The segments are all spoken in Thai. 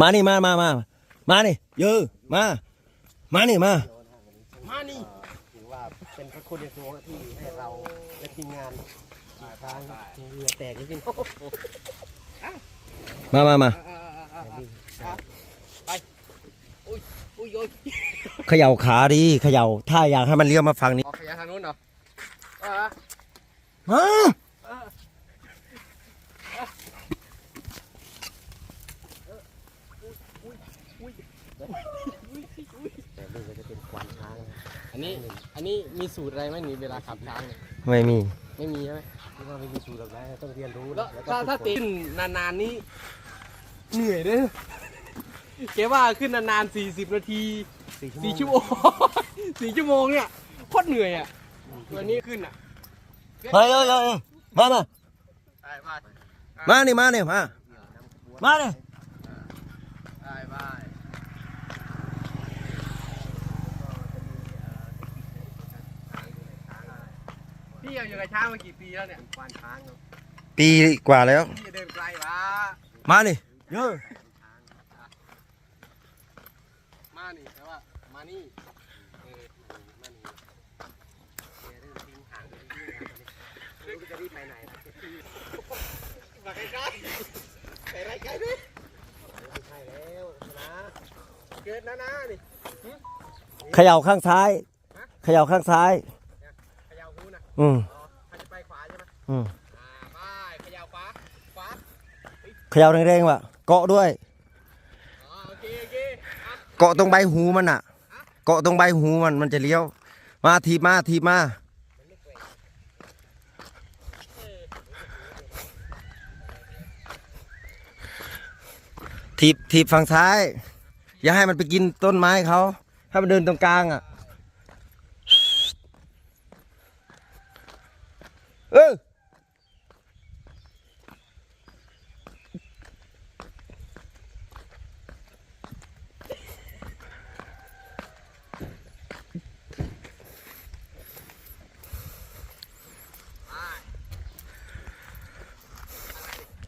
มานี่มามามามานี่เยอะมา มานี่มา มานี่ถือว่าเป็นพระคุณในตัวที่ให้เราและทีมงานขี่ทางเรือแตกจริงๆมามามาอุ้ยอุ้ยเขย่าขาดีเขย่าถ้าอยากให้มันเลี้ยวมาฝั่งนี้ออกขยะทางนู้นเหรอมา แต่นี่ก็จะเป็นควานช้างอันนี้อันนี้มีสูตรอะไรไหมนี่เวลาขับช้างเนี่ยไม่มี ไม่มีใช่ไหมที่ว่าไม่มีสูตรหรอกนะต้องเรียนรู้แล้วแล้วก็ถ้าถ้าฝึติกดนานๆนี่เหนื่อยเด้อแกว่าขึ้นนานๆสี่สิบนาทีฝนสี่ชั่วโมงสี่ชั่วโมงเนี่ยโคตรเหนื่อยอะวันนี้ขึ้นอะมาเยอะเยอะมามาไปไปมานี่มานี่มามานี่ไปไป พี่อยู่กับช้างมากี่ปีแล้วเนี่ยควานช้างครับปีกว่าแล้ว พี่จะเดินไกลวะมานี่เยอะมานี่แต่ว่ามานี่เออมานี่แกเริ่มทิ้งห่างไปเรื่อยๆไม่รู้จะรีบไปไหนนะมาใกล้ๆไปไรใกล้ดิไม่ใช่แล้วนะเกิดนะนะนี่เขย่าข้างซ้าย เขย่าข้างซ้ายเขย่าหูนะ อืมอ๋อเขาจะไปขวาใช่ไหมอืมอ่าไปเขย่าขวาขวาเขย่าแรงๆว่ะเกาะด้วย อ๋อโอเคโอเคอะเกาะตรงใบหูมันอะ เกาะตรงใบหูมันมันจะเลี้ยว มาทีบมาทีบมาทีบทีบฝั่งซ้าย อย่าให้มันไปกินต้นไม้เขาให้มันเดินตรงกลางอะ เออ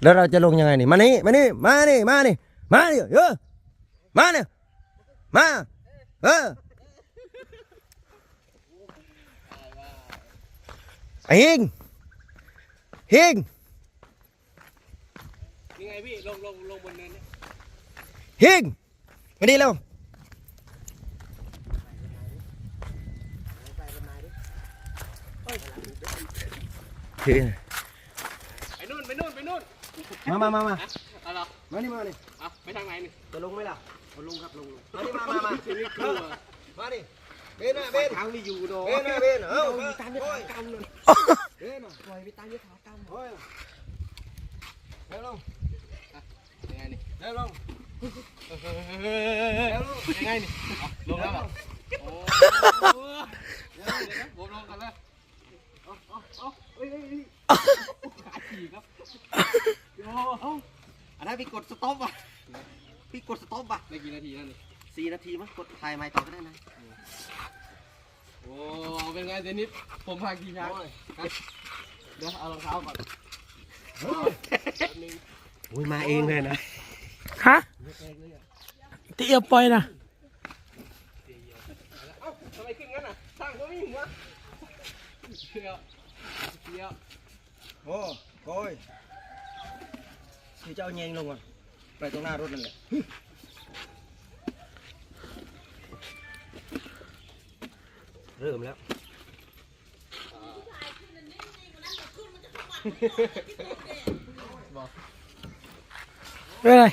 แล้วเราจะลงยังไงนี่มานี่มานี่มานี่มานี่มานี่เออมาเนี่ยมาเออไอ้ฮิง ฮิงยังไงพี่ลงลงลงบนเนินเนี่ยฮิงมานี่เร็วไปเป็นนายดิฮิงไปนู่นไปนู่นไปนู่นมามามามาเอาเหรอมานี่มานี่เอาไปทางไหนนี่จะลงไหมล่ะเอาลงครับลงลงมานี่มามามาชีวิตกลัวมาดิเบนนะเบนทางไม่อยู่ดอกเบนนะเบนเออตามยถากรรมเลยเบนนะปล่อยไปตามยถากรรมโอ้ยเร็วลงยั งไงนี่เร็วลงยังไงนี่เอาลงแล้วเหรอโอ้เดี๋ยวเดี๋ยวนะผมลงกันแล้วเอาเอาเอาเอ้ยเอ้ยเอ้ยขาฉีกครับโอ้เอาอันนั้นพี่กดสต็อปอะพี่กดสต็อปอะได้กี่นาทีแล้วนี่สี่นาทีมั้งกดถ่ายใหม่ต่อก็ได้นะ โอ้เป็นไงเดนิสผมพากี่ช้างเดี๋ยวเอารองเท้าก่อนแป๊บนึงโอ้ยมาเองเลยนะฮะที่เอียวปล่อยนะเอ้าทำไมขึ้นงั้นอะสร้างก็ไม่ถึงวะเชียวเชียวโอ้โอยที่เจ้าเยงลงก่อนไปตรงหน้ารถนั่นแหละ เริ่มแล้วเป็นไร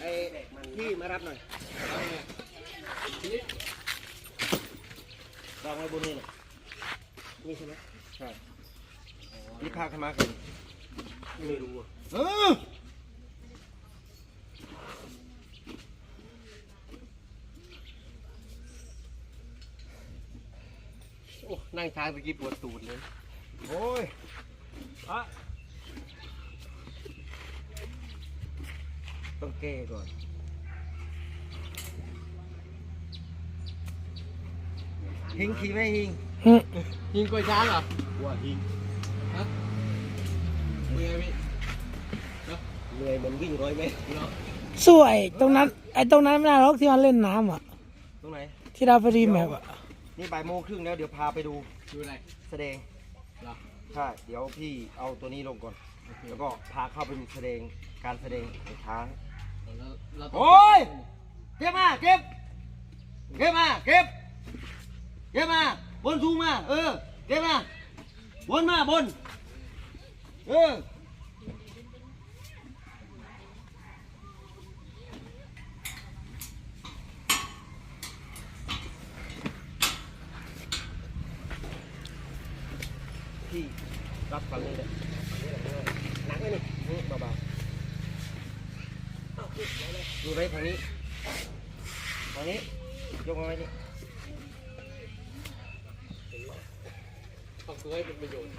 ไอ้พี่มารับหน่อยวางไว้บนนี้เลยนี่ใช่ไหมนี่พาขึ้นมากันไม่รู้อะ เออ โอ้ นั่งช้างตะกี้ปวดตูดเลย โอ้ยอะต้องแก้ก่อนหิงขี่ไหมหิงหึยิงกล้วยช้างเหรอว่าหิงฮะเป็นไงพี่เหมือนวิ่งร้อยเมตรสวยตรงนั้นไอ้ตรงนั้นไม่น่าหรอกที่มันเล่นน้ำอะ ตรงไหน ที่เราไปรีแมปอะ นี่บ่ายโมงครึ่งแล้วเดี๋ยวพาไปดูดูอะไรแสดงเหรอใช่เดี๋ยวพี่เอาตัวนี้ลงก่อนแล้วก็พาเข้าไปดูแสดงการแสดงของช้างเราเราต้องโอ้ย เก็บมาเก็บ เก็บมาเก็บ เก็บมาบนสูงมา เออ เก็บมาบนมาบน เออพี่ รับฝั่งนี้เลยฝั่งนี้แหละหนักไหมนี่นี่เบาๆดูไรฝั่งนี้ฝั่งนี้ยกมาไว้นี่ต้องซื้อให้เป็นประโยชน์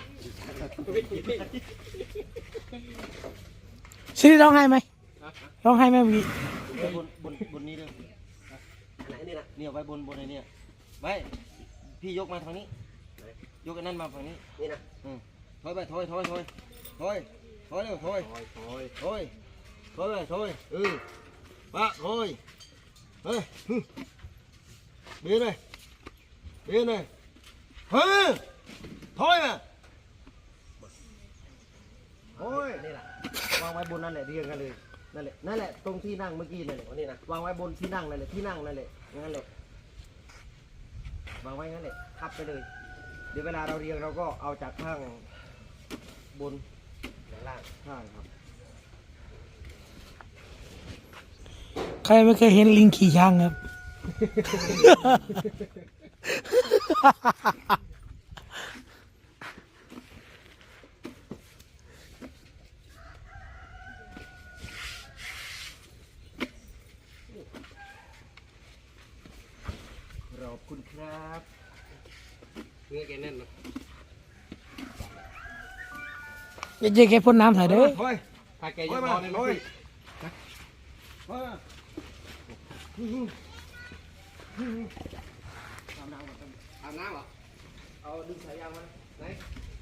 ซีรีส์ร้องไห้ไหมร้องไห้ไหมเมื่อกี้ไว้บนบนบนนี้เลยไหนนี่นะเนี่ยไว้บนบนไอ้เนี่ยไว้พี่ยกมาทางนี้ ยกไอ้นั่นมาฝั่งนี้ นี่นะอืม ถอยไปถอยถอยถอยถอยถอยเร็วถอยถอยถอยถอยถอยไปถอยเออปะถอยเฮ้ยฮึเบียนเลยเบียนเลยเฮ้ยถอยมาโอ้ยนี่แหละวางไว้บนนั่นแหละเรียงกันเลยนั่นแหละนั่นแหละตรงที่นั่งเมื่อกี้นั่นแหละนี่นะวางไว้บนที่นั่งนั่นแหละที่นั่งนั่นแหละนั่นแหละวางไว้งั้นแหละทับไปเลย เดี๋ยวเวลาเราเรียงเราก็เอาจากข้าง บนอย่างล่างใช่ครับ ใครไม่เคยเห็นลิงขี่ช้างครับ ขอบคุณครับ เนื้อแกแน่นเนอะ อย่าเจอแกพ่นน้ำใส่เด้อถอยถ้าแกถยัองยนมาอนเนี่ยถมัอนยขึ้นถอยมาอื้อหืออื้อหือตามน้ำก่อนอาบน้ำเหรอเอาดึงสายยางมาไหน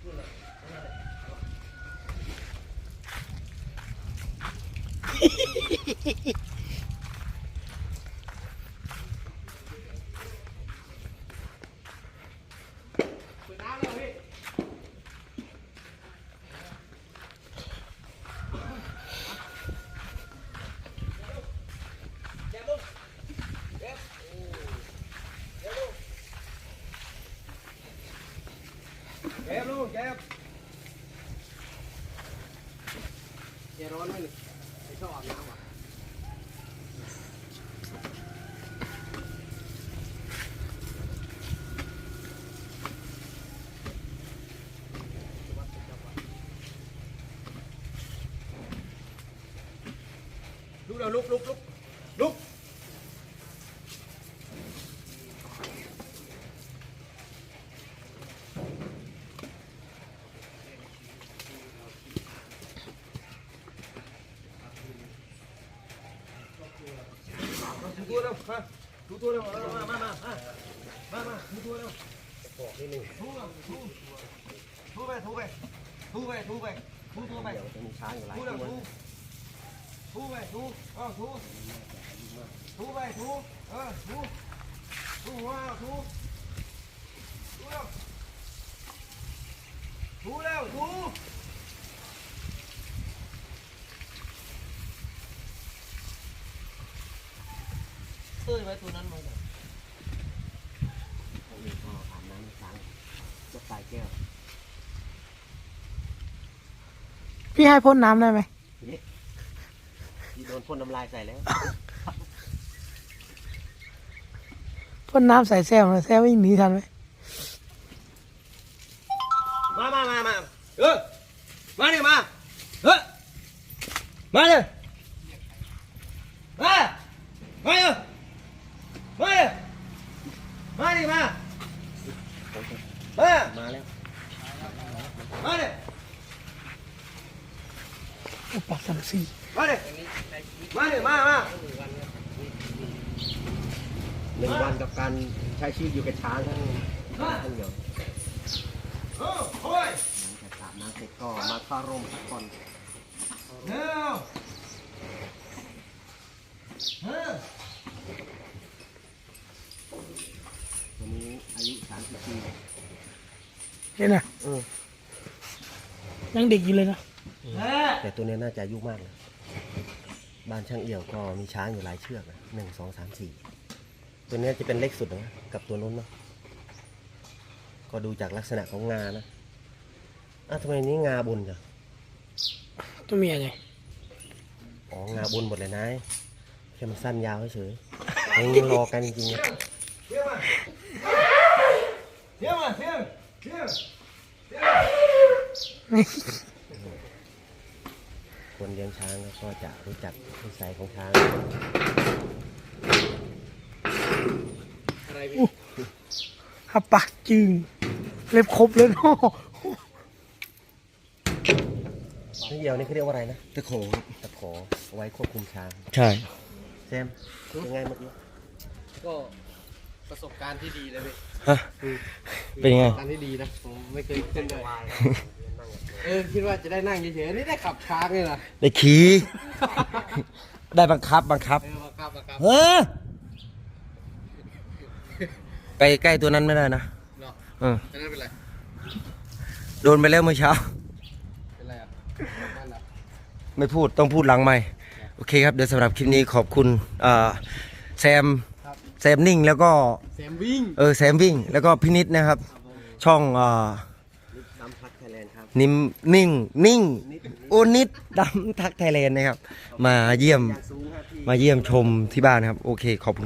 นู่นน่ะเปิดน้ำแล้วพี่ เก็บลูกเก็บ แกร้อนไหมนี่ไม่ชอบอาบน้ำเหรอลุกเร็วลุกลุกลุกลุก ดูตัวเร็วมาดูตัวเร็วมามามามามามาดูตัวเร็วบอกนิดนึงทูทูทูไปทูไปทูไปทูไปทูตัวไปเดี๋ยวจะมีช้างอยู่หลายตัวทูไปทูเออทูทูไปทูเออทูทูหัวทูทูเร็วทูเร็วทู ไว้ตัวนั้นมาเลยผมก็อาบน้ำช้างยกสายแก้วพี่ให้พ่นน้ำได้ไหมที่โดนพ่นน้ำลายใส่แล้วพ่นน้ำใส่แซวนะแซววิ่งหนีทันไหมมามามามาเออมาเนี่ยมาเฮ้ยมาเลยมามาเลยมา เฮ้ย มาดิมา มา มาแล้ว มาดิอุปสังสิมาดิมาดิมามาหนึ่งวันกับการใช้ชีวิตอยู่กับช้างทั้งทั้งเดียวโอ้โหจะาเสร็จก็มาเข้าร่มสักคนเร็วเฮ้ นี่ยนะเออยังเด็กอยู่เลยนะแต่ตัวเนี้ยน่าจะอายุมากนะบ้านช่างเอี่ยวก็มีช้างอยู่หลายเชือกนะหนึ่งสองสามสี่ตัวเนี้ยจะเป็นเล็กสุดนะกับตัวนู้นเนาะก็ดูจากลักษณะของงานะอ้าวทำไมนี้งาบนจ้ะตัวเมียไงอ๋องาบนหมดเลยนายแค่มันสั้นยาวเฉยๆยังรอกันจริงๆนะ เที่ยวมาเที่ยวเที่ยว คนเลี้ยงช้างก็จะรู้จักนิสัยของช้างอะไรพี่หับปากจึง เล็บครบเลยเนาะนี่เดียวนี่เขาเรียกว่าอะไรนะตะโขครับตะขอเอาไว้ควบคุมช้างใช่แซมยังไงเมื่อกี้ก็ประสบการณ์ที่ดีเลยพี่ฮะเป็นยังไง ประสบการณ์ที่ดีนะผมไม่เคยขึ้นเลย เออคิดว่าจะได้นั่งเฉยๆนี่ได้ขับช้างเลยนะได้ขี่ ได้บังคับบังคับ เออมาครับมาครับเฮ้ยไปใกล้ตัวนั้นไม่ได้นะเนาะเออจะนั่นเป็นไรโดนไปแล้วเมื่อเช้า เป็นไรอะนั่นอะไม่พูดต้องพูดหลังไม่โอเคครับ เดี๋ยวสำหรับคลิปนี้ขอบคุณเอ่อแซมครับแซมนิ่งแล้วก็ แซมวิ่ง เออแซมวิ่งแล้วก็พินิษนะครับ ช่องเอ่อ น้ำพักไทยแล นิ่มนิ่งนิ่งอุนิดดำทักไทยแลนด์นะครับ มาเยี่ยมมาเยี่ยมชมที่บ้านนะครับ โอเคขอบคุณ